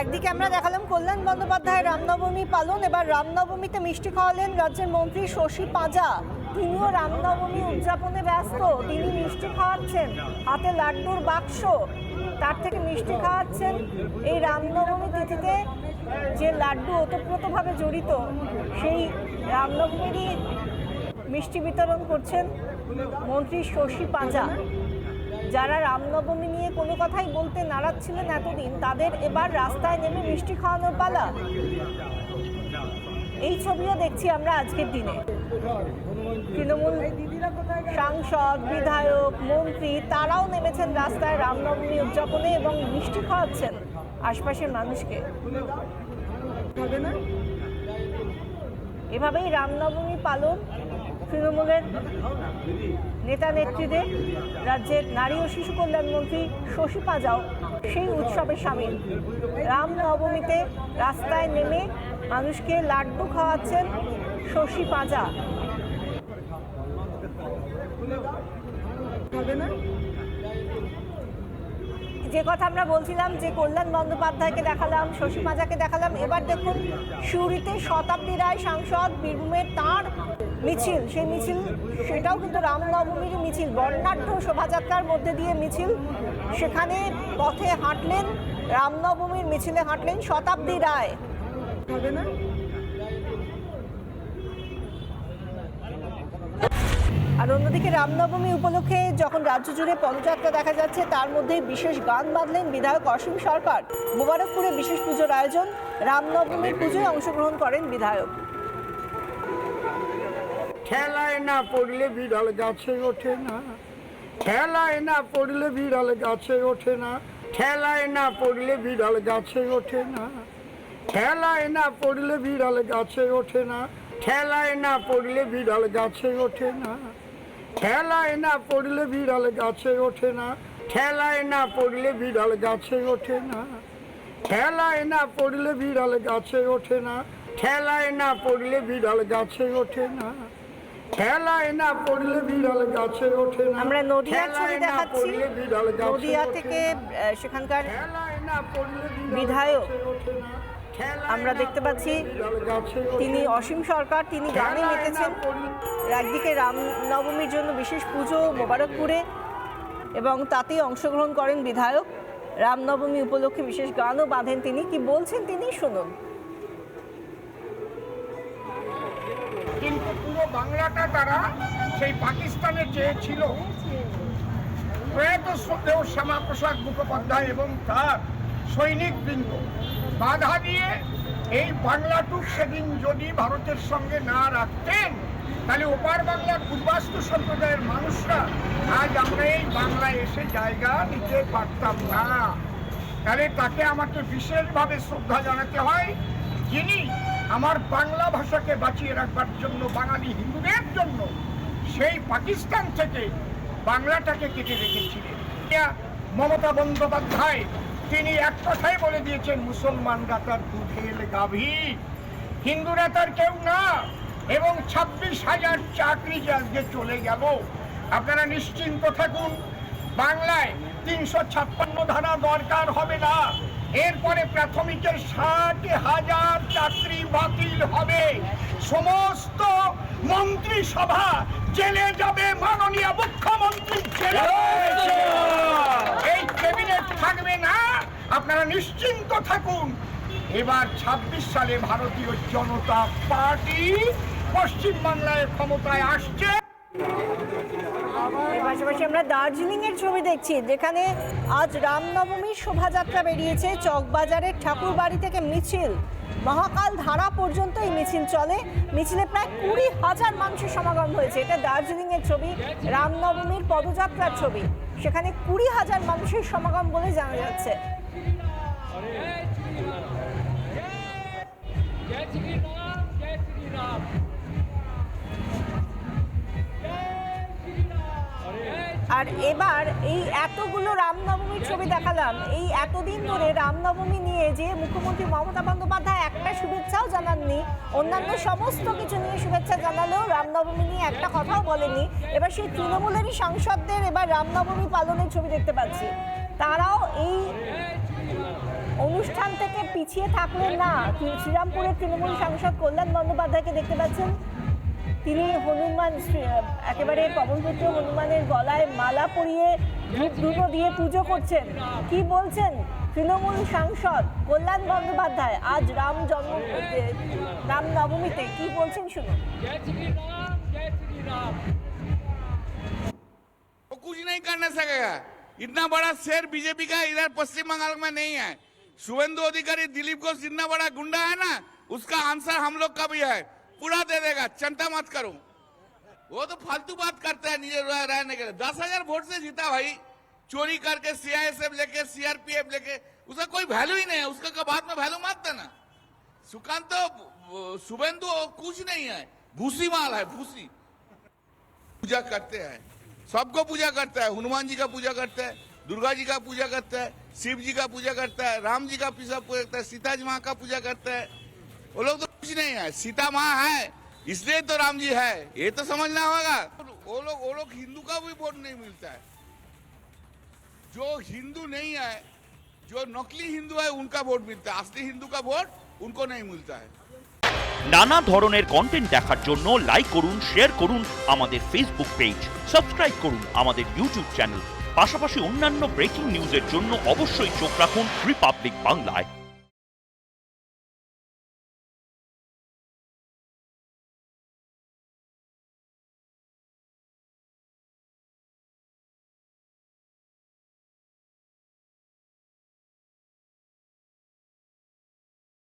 একদিকে আমরা দেখালাম কল্যাণ বন্দ্যোপাধ্যায় রামনবমী পালন, এবার রামনবমীতে মিষ্টি খাওয়ালেন রাজ্যের মন্ত্রী শশী পাঁজা। তিনিও রামনবমী উদযাপনে ব্যস্ত, তিনি মিষ্টি খাওয়াচ্ছেন, হাতে লাড্ডুর বাক্স। তার থেকে মিষ্টি খাওয়াচ্ছেন এই রামনবমী তিথিতে যে লাড্ডু ওতপ্রোতভাবে জড়িত, সেই রামনবমীরই মিষ্টি বিতরণ করছেন মন্ত্রী শশী পাঁজা। যারা রামনবমী নিয়ে কোনো কথাই বলতে নারাজ ছিলেন এতদিন, তাদের এবার রাস্তায় নেমে মিষ্টি খাওয়ানোর পালা। এই ছবিও দেখছি আমরা আজকের দিনে। তৃণমূল সাংসদ, বিধায়ক, মন্ত্রী, তারাও নেমেছেন রাস্তায় রামনবমী উদযাপনে এবং মিষ্টি খাওয়াচ্ছেন আশপাশের মানুষকে। এভাবেই রামনবমী পালন তৃণমূলের নেতা নেত্রীদের রাজ্যের নারী ও শিশু কল্যাণ মন্ত্রী শশী পাজাও সেই উৎসবে সামিল। রামনবমীতে রাস্তায় নেমে মানুষকে লাড্ডু খাওয়াচ্ছেন শশী পাজা। যে কথা আমরা বলছিলাম যে কল্যাণ বন্দ্যোপাধ্যায়কে দেখালাম শশী মাজাকে দেখালাম এবার দেখুন সিউড়িতে শতাব্দী রায় সাংসদ বীরভূমের তাঁর মিছিল সেই মিছিল সেটাও কিন্তু রামনবমীর মিছিল বর্ণাঢ্য শোভাযাত্রার মধ্যে দিয়ে মিছিল। সেখানে পথে হাঁটলেন রামনবমীর মিছিলে হাঁটলেন শতাব্দী রায়। হবে না? আর অন্যদিকে রামনবমী উপলক্ষে যখন রাজ্য জুড়ে পদযাত্রা দেখা যাচ্ছে তার মধ্যে বিশেষ গান বাঁধলেন বিধায়ক অসীম সরকার। মোবারকপুরে বিশেষ পুজোর আয়োজন রামনবমীর পুজোয় অংশগ্রহণ করেন বিধায়ক। ঠেলায় না পড়লে বিড়াল গাছে ওঠে না। ঠেলায় না পড়লে বিড়াল গাছে ওঠে না। ঠেলায় না পড়লে বিড়াল গাছে ওঠে না। ঠেলায় না পড়লে বিড়াল গাছে ওঠে না। ঠেলায় না পড়লে বিড়াল গাছে ওঠে না। ঠেলায় না পড়লে বিড়াল গাছে ওঠে না। ঠেলায় না পড়লে বিড়াল গাছে ওঠে না। ঠেলায় না পড়লে বিড়াল গাছে ওঠে না। ঠেলায় না পড়লে বিড়াল গাছে ওঠে না। ঠেলায় না পড়লে বিড়াল গাছে ওঠে না। আমরা নদিয়ার ছবি দেখাচ্ছি। নদিয়া থেকে সেখানকার বিধায়ক আমরা দেখতে পাচ্ছি তিনি অসীম সরকার তিনি গানে মেতেছেন একদিকে রামনবমীর জন্য বিশেষ পুজো মোবারকপুরে এবং তাতেই অংশগ্রহণ করেন বিধায়ক। রামনবমী উপলক্ষে বিশেষ গানও বাঁধেন তিনি। কি বলছেন তিনি? শুনুন। বাংলাটা তারা সেই পাকিস্তানে চেয়েছিল। প্রয়াত শ্রদ্ধেয় শ্যামাপ্রসাদ মুখোপাধ্যায় এবং তার সৈনিকবৃন্দ বাধা দিয়ে এই বাংলাটুক সেদিন যদি ভারতের সঙ্গে না রাখতেন, তাহলে ওপার বাংলার পূর্বাস্তু সম্প্রদায়ের মানুষরা আজ আমরা এই বাংলায় এসে জায়গা নিতে পারতাম না। তাহলে তাকে আমাকে বিশেষভাবে শ্রদ্ধা জানাতে হয়, যিনি আমার বাংলা ভাষাকে বাঁচিয়ে রাখবার জন্য, বাঙালি হিন্দুদের জন্য সেই পাকিস্তান থেকে বাংলাটাকে কেটে রেখেছিলেন। মমতা বন্দ্যোপাধ্যায়, তিনি এক কথাই বলে দিয়েছেন, মুসলমানরা তার দুধের গাভী হিন্দুরা তার কেউ না। এবং ছাব্বিশ হাজার চাকরি যে আজকে চলে গেল, আপনারা নিশ্চিন্ত থাকুন, বাংলায় তিনশো ছাপ্পান্ন ধারা দরকার হবে না। এরপরে প্রাথমিকের ষাট হাজার চাকরি বাতিল হবে। সমস্ত মন্ত্রিসভা জেলে যাবে মাননীয় মুখ্যমন্ত্রী জেলে। এই ক্যাবিনেট থাকবে না, আপনারা নিশ্চিন্ত থাকুন। এবার ২৬ সালে ভারতীয় জনতা পার্টি পশ্চিমবাংলায় ক্ষমতায় আসছে। পাশাপাশি আমরা দার্জিলিং এর ছবি দেখছি, যেখানে আজ রামনবমীর শোভাযাত্রা বেরিয়েছে। চকবাজারের ঠাকুর বাড়ি থেকে মিছিল, মহাকাল ধারা পর্যন্ত এই মিছিল চলে। মিছিলে প্রায় কুড়ি হাজার মানুষের সমাগম হয়েছে। এটা দার্জিলিং এর ছবি, রামনবমীর পদযাত্রার ছবি। সেখানে কুড়ি হাজার মানুষের সমাগম বলে জানা যাচ্ছে। জয় শ্রী রাম, জয় শ্রী রাম। আর এবার এই এতগুলো রামনবমীর ছবি দেখালাম, এই এতদিন ধরে রামনবমী নিয়ে যে মুখ্যমন্ত্রী মমতা বন্দ্যোপাধ্যায় একটা শুভেচ্ছাও জানাননি, অন্যান্য সমস্ত কিছু নিয়ে শুভেচ্ছা জানালেও রামনবমী নিয়ে একটা কথাও বলেনি এবার সেই তৃণমূলেরই সাংসদদের এবার রামনবমী পালনের ছবি দেখতে পাচ্ছি। তারাও এই অনুষ্ঠান থেকে পিছিয়ে থাকলেন না। শ্রীরামপুরের তৃণমূল সাংসদ কল্যাণ বন্দ্যোপাধ্যায়কে দেখতে পাচ্ছেন। তিনি হনুমান শ্রী- একেবারে পবনপুত্র হনুমানের গলায় মালা পরিয়ে ধূপ ধুনো দিয়ে পুজো করছেন কি বলছেন তৃণমূল সাংসদ কল্যাণ বন্দ্যোপাধ্যায় আজ রাম জন্ম রাম নবমীতে কি বলছেন শুনুন जय श्री राम जय श्री राम वो कुछ नहीं करने सकेगा इतना बड़ा शेर बीजेपी का इधर पश्चिम बंगाल में नहीं है शुभेंदु अधिकारी दिलीप घोष इतना बड़ा गुंडा है ना उसका आंसर हम लोग का भी है पूरा दे देगा, चिंता मत करो। वो तो फालतू बात करता है नीचे रहने के लिए। दस हज़ार वोट से जीता भाई। चोरी करके सीआईएसएफ लेके सीआरपीएफ लेके उसका कोई वैल्यू ही नहीं है। उसका बाद में वैल्यू मत देना सुकांत तो शुभेंदु कुछ नहीं है। भूसी माल है, भूसी। पूजा करते हैं। सबको पूजा करता है। हनुमान जी का पूजा करता है, दुर्गा जी का पूजा करता है, शिव जी का पूजा करता है, राम जी का पूजा करता है, सीता जी माँ का पूजा करता है। वो लोग तो कुछ नहीं है सीता माँ है इसलिए तो राम जी है ये तो समझना होगा वो लोग वो लोग हिंदू का भी वोट नहीं मिलता है जो हिंदू नहीं है जो नकली हिंदू है उनका वोट मिलता है असली हिंदू का वोट उनको नहीं मिलता है নানা ধরনের কন্টেন্ট দেখার জন্য লাইক করুন শেয়ার করুন আমাদের ফেসবুক পেজ সাবস্ক্রাইব করুন আমাদের ইউটিউব চ্যানেল পাশাপাশি অন্যান্য ব্রেকিং নিউজের জন্য অবশ্যই চোখ রাখুন রিপাবলিক বাংলায়